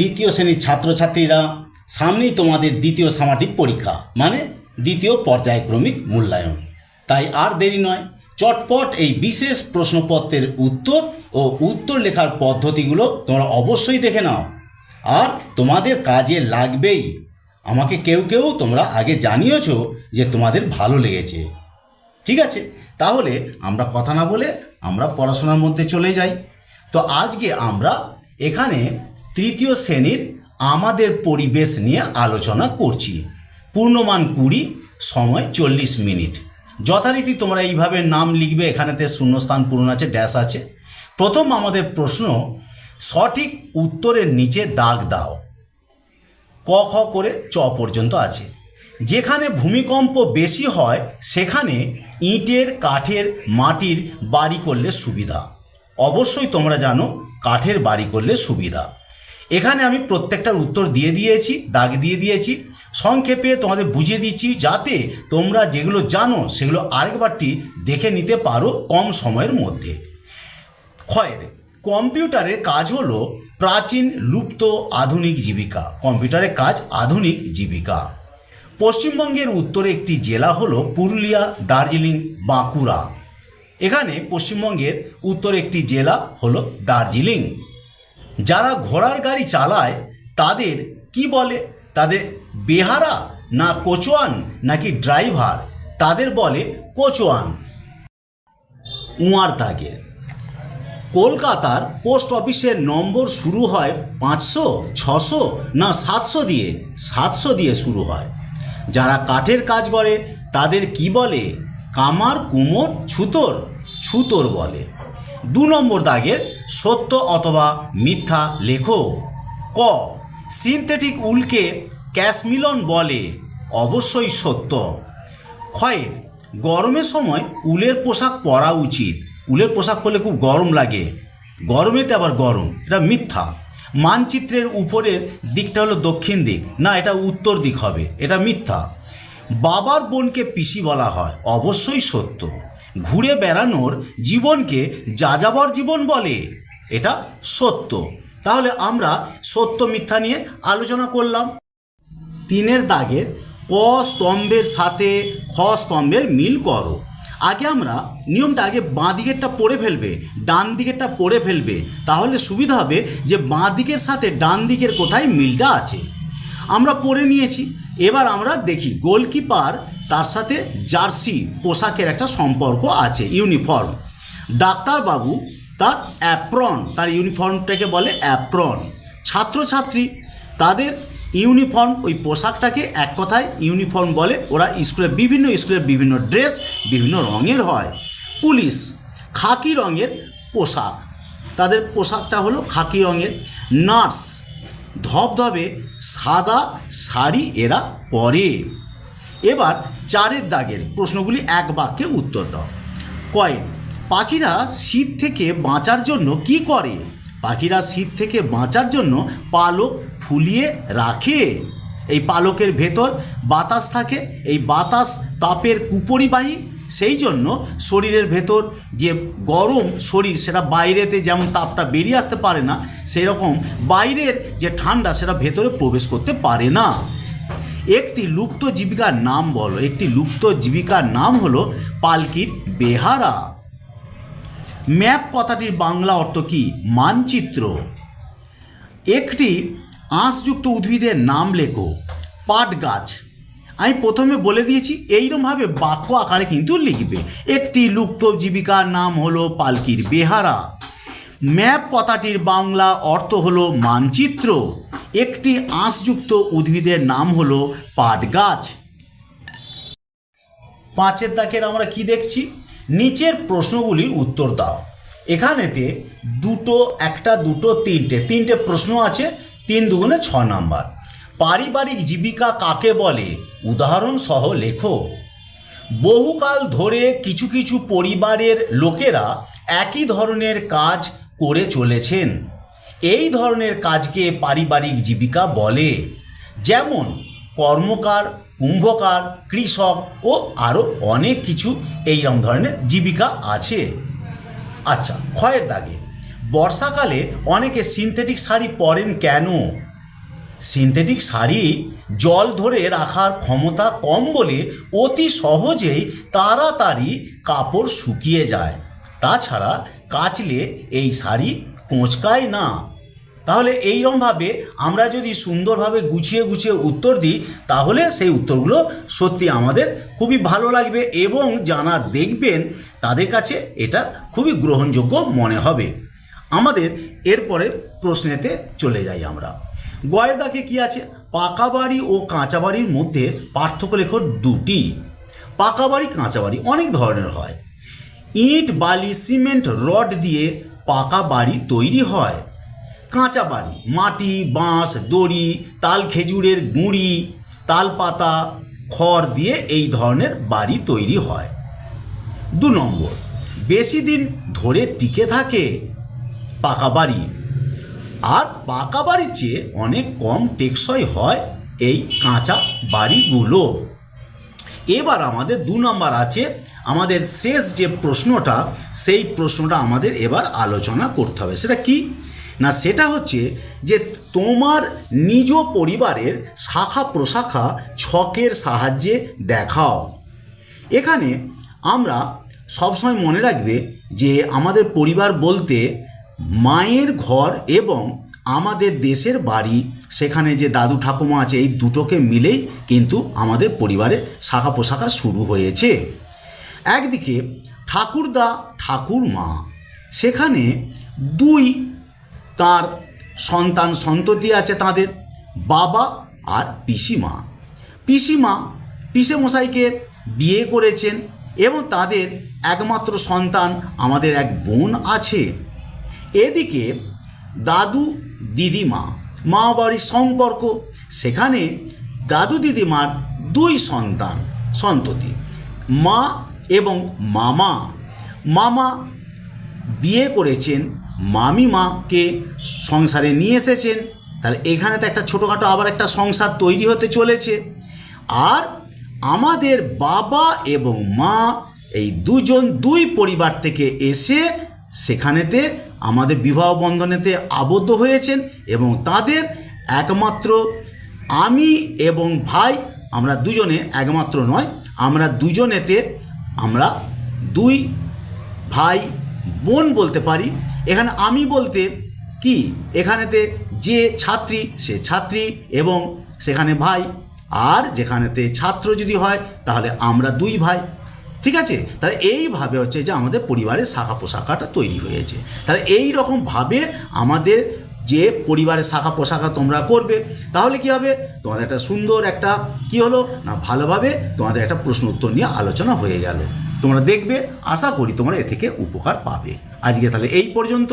তৃতীয় শ্রেণির ছাত্রছাত্রীরা, সামনেই তোমাদের দ্বিতীয় সামাটিক পরীক্ষা মানে দ্বিতীয় পর্যায়ক্রমিক মূল্যায়ন। তাই আর দেরি নয়, চটপট এই বিশেষ প্রশ্নপত্রের উত্তর ও উত্তর লেখার পদ্ধতিগুলো তোমরা অবশ্যই দেখে নাও। আর তোমাদের কাজে লাগবেই। আমাকে কেউ কেউ তোমরা আগে জানিয়েছো যে তোমাদের ভালো লেগেছে। ঠিক আছে, তাহলে আমরা কথা না বলে আমরা পড়াশোনার মধ্যে চলে যাই। তো আজকে আমরা এখানে তৃতীয় শ্রেণির আমাদের পরিবেশ নিয়ে আলোচনা করছি। পূর্ণমান কুড়ি, সময় চল্লিশ মিনিট। যথারীতি তোমরা এইভাবে নাম লিখবে, এখানেতে শূন্যস্থান পূরণ আছে, ড্যাশ আছে। প্রথম আমাদের প্রশ্ন, সঠিক উত্তরের নিচে দাগ দাও। ক, খ করে চ পর্যন্ত আছে। যেখানে ভূমিকম্প বেশি হয়, সেখানে ইটের, কাঠের, মাটির বাড়ি করলে সুবিধা। অবশ্যই তোমরা জানো, কাঠের বাড়ি করলে সুবিধা। এখানে আমি প্রত্যেকটার উত্তর দিয়ে দিয়েছি, দাগ দিয়ে দিয়েছি, সংক্ষেপে তোমাদের বুঝিয়ে দিচ্ছি যাতে তোমরা যেগুলো জানো সেগুলো আরেকবারটি দেখে নিতে পারো কম সময়ের মধ্যে। ক্ষয়ের কম্পিউটারের কাজ হলো প্রাচীন, লুপ্ত, আধুনিক জীবিকা। কম্পিউটারের কাজ আধুনিক জীবিকা। পশ্চিমবঙ্গের উত্তরে একটি জেলা হলো পুরুলিয়া, দার্জিলিং, বাঁকুড়া। এখানে পশ্চিমবঙ্গের উত্তরে একটি জেলা হলো দার্জিলিং। যারা ঘোড়ার গাড়ি চালায়, তাদের কি বলে? তাদের বেহারা না কোচোয়ান নাকি ড্রাইভার? তাদের বলে কোচোয়ান। উঁয়ার দাগের কলকাতার পোস্ট অফিসের নম্বর শুরু হয় পাঁচশো, ছশো না সাতশো দিয়ে সাতশো দিয়ে শুরু হয়। যারা কাঠের কাজ করে, তাদের কি বলে? কামার কুমোর ছুতোর ছুতোর বলে। দু নম্বর দাগের সত্য অথবা মিথ্যা লেখো। ক সিনথেটিক উলকে ক্যাশমিলন বলে, অবশ্যই সত্য। ক্ষয়ের, গরমের সময় উলের পোশাক পরা উচিত। উলের পোশাক পরলে খুব গরম লাগে। গরমেতে আবার গরম, এটা মিথ্যা। মানচিত্রের উপরের দিকটা হলো দক্ষিণ দিক, না, এটা উত্তর দিক হবে, এটা মিথ্যা। বাবার বোনকে পিসি বলা হয়, অবশ্যই সত্য। ঘুরে বেড়ানোর জীবনকে যাযাবর জীবন বলে। এটা সত্য। তাহলে আমরা সত্য মিথ্যা নিয়ে আলোচনা করলাম। তিনের দাগের ক স্তম্ভের সাথে খ স্তম্ভের মিল করো। আগে আমরা নিয়মটা আগে বাঁ দিকেরটা পড়ে ফেলবে, ডান দিকেরটা পড়ে ফেলবে। তাহলে সুবিধা হবে যে বাঁ দিকের সাথে ডান দিকের কোথায় মিলটা আছে। আমরা পড়ে নিয়েছি। এবার আমরা দেখি গোলকিপার তার সাথে জার্সি পোশাকের একটা সম্পর্ক আছে, ইউনিফর্ম। ডাক্তারবাবু তার অ্যাপ্রন তার ইউনিফর্মটাকে বলে অ্যাপ্রন ছাত্রছাত্রী, তাদের ইউনিফর্ম ওই পোশাকটাকে এক কথায় ইউনিফর্ম বলে। ওরা স্কুলে, বিভিন্ন স্কুলের বিভিন্ন ড্রেস বিভিন্ন রঙের হয়। পুলিশ, খাকি রঙের পোশাক। তাদের পোশাকটা হলো খাকি রঙের। নার্স, ধবধবে সাদা শাড়ি এরা পরে। এবার চারের দাগের প্রশ্নগুলি এক বাক্যে উত্তর দাও। কয়েক পাখিরা শীত থেকে বাঁচার জন্য কি করে? পাখিরা শীত থেকে বাঁচার জন্য পালক ফুলিয়ে রাখে। এই পালকের ভেতর বাতাস থাকে, এই বাতাস তাপের কুপরিবাহী। সেই জন্য শরীরের ভেতর যে গরম শরীর, সেটা বাইরেতে যেমন তাপটা বেরিয়ে আসতে পারে না সেই রকম বাইরের যে ঠান্ডা, সেটা ভেতরে প্রবেশ করতে পারে না। একটি লুপ্ত জীবিকার নাম বলো, একটি লুপ্ত জীবিকার নাম হলো পালকির বেহারা। ম্যাপ কথাটির বাংলা অর্থ কি? মানচিত্র। একটি আঁশযুক্ত উদ্ভিদের নাম লেখো, পাট গাছ। আমি প্রথমে বলে দিয়েছি এইরকমভাবে বাক্য আকারে কিন্তু লিখবে। একটি লুপ্ত জীবিকার নাম হলো পালকির বেহারা। ম্যাপ কথাটির বাংলা অর্থ হলো মানচিত্র। একটি আঁশযুক্ত উদ্ভিদের নাম হলো পাট গাছ। পাঁচের দাগের আমরা কি দেখছি? নিচের প্রশ্নগুলির উত্তর দাও। এখানেতে দুটো, একটা, দুটো, তিনটে। তিনটে প্রশ্ন আছে, তিন দুগুণে ছ নাম্বার। পারিবারিক জীবিকা কাকে বলে? উদাহরণ সহ লেখো। বহুকাল ধরে কিছু কিছু পরিবারের লোকেরা একই ধরনের কাজ করে চলেছেন। এই ধরনের কাজকে পারিবারিক জীবিকা বলে। যেমন কর্মকার কুম্ভকার, কৃষক ও আরও অনেক কিছু এইরকম ধরনের জীবিকা আছে। আচ্ছা ক্ষয়ের দাগে। বর্ষাকালে অনেকে সিনথেটিক শাড়ি পরেন কেন? সিনথেটিক শাড়ি জল ধরে রাখার ক্ষমতা কম বলে অতি সহজেই তাড়াতাড়ি কাপড় শুকিয়ে যায়। তাছাড়া কাচলে এই শাড়ি কোঁচকায় না। তাহলে এইরকমভাবে আমরা যদি সুন্দরভাবে গুছিয়ে গুছিয়ে উত্তর দিই, তাহলে সেই উত্তরগুলো সত্যি আমাদের খুবই ভালো লাগবে এবং যারা দেখবেন তাদের কাছে এটা খুবই গ্রহণযোগ্য মনে হবে। আমাদের এরপরে প্রশ্নেতে চলে যাই আমরা। গয়ের দাগে কী আছে? পাকা বাড়ি ও কাঁচা বাড়ির মধ্যে পার্থক্য লেখ দুটি। পাকা বাড়ি, কাঁচা বাড়ি অনেক ধরনের হয়। ইট, বালি, সিমেন্ট, রড দিয়ে পাকা বাড়ি তৈরি হয়। কাঁচা বাড়ি। মাটি, বাঁশ, দড়ি, তাল খেজুরের গুঁড়ি তাল পাতা খড় দিয়ে এই ধরনের বাড়ি তৈরি হয়। দু নম্বর, বেশি দিন ধরে টিকে থাকে পাকা বাড়ি। আর পাকা বাড়ির চেয়ে অনেক কম টেকসই হয় এই কাঁচা বাড়িগুলো। এবার আমাদের দু নম্বর আছে, আমাদের শেষ যে প্রশ্নটা, সেই প্রশ্নটা আমাদের এবার আলোচনা করতে হবে। সেটা কি? না, সেটা হচ্ছে যে তোমার নিজ পরিবারের শাখা প্রশাখা ছকের সাহায্যে দেখাও। এখানে আমরা সবসময় মনে রাখবে যে আমাদের পরিবার বলতে মায়ের ঘর এবং আমাদের দেশের বাড়ি, সেখানে যে দাদু ঠাকুমা আছে, এই দুটোকে মিলেই কিন্তু আমাদের পরিবারের শাখা পোশাখা শুরু হয়েছে। একদিকে ঠাকুরদা ঠাকুরমা, সেখানে দুই তার সন্তান সন্ততি আছে তাদের, বাবা আর পিসিমা। পিসিমা পিসে মশাইকে বিয়ে করেছেন এবং তাদের একমাত্র সন্তান আমাদের এক বোন আছে। এদিকে দাদু দিদিমা মা বাড়ির সম্পর্ক, সেখানে দাদু দিদিমার দুই সন্তান সন্ততি, মা এবং মামা। মামা বিয়ে করেছেন মামিমাকে সংসারে নিয়ে এসেছেন। তাহলে এখানে তো একটা ছোটোখাটো আবার একটা সংসার তৈরি হতে চলেছে। আর আমাদের বাবা এবং মা এই দুজন দুই পরিবার থেকে এসে সেখানেতে আমাদের বিবাহ বন্ধনেতে আবদ্ধ হয়েছেন এবং তাদের একমাত্র আমি এবং ভাই আমরা দুজনে একমাত্র নয়, আমরা দুজনেতে আমরা দুই ভাই বোন বলতে পারি, এখানে আমি বলতে কি? এখানেতে যে ছাত্রী, সে ছাত্রী এবং সেখানে ভাই। আর যেখানেতে ছাত্র যদি হয়, তাহলে আমরা দুই ভাই। ঠিক আছে? তাহলে এইভাবে হচ্ছে যে আমাদের পরিবারের শাখা পোশাখাটা তৈরি হয়েছে। তাহলে এই রকমভাবে আমাদের যে পরিবারের শাখা পোশাখা তোমরা করবে, তাহলে কি হবে? তোমাদের একটা সুন্দর একটা কি হলো? না, ভালোভাবে তোমাদের একটা প্রশ্ন উত্তর নিয়ে আলোচনা হয়ে গেল। তোমরা দেখবে আশা করি তোমরা এ থেকে উপকার পাবে। আজকে তাহলে এই পর্যন্ত।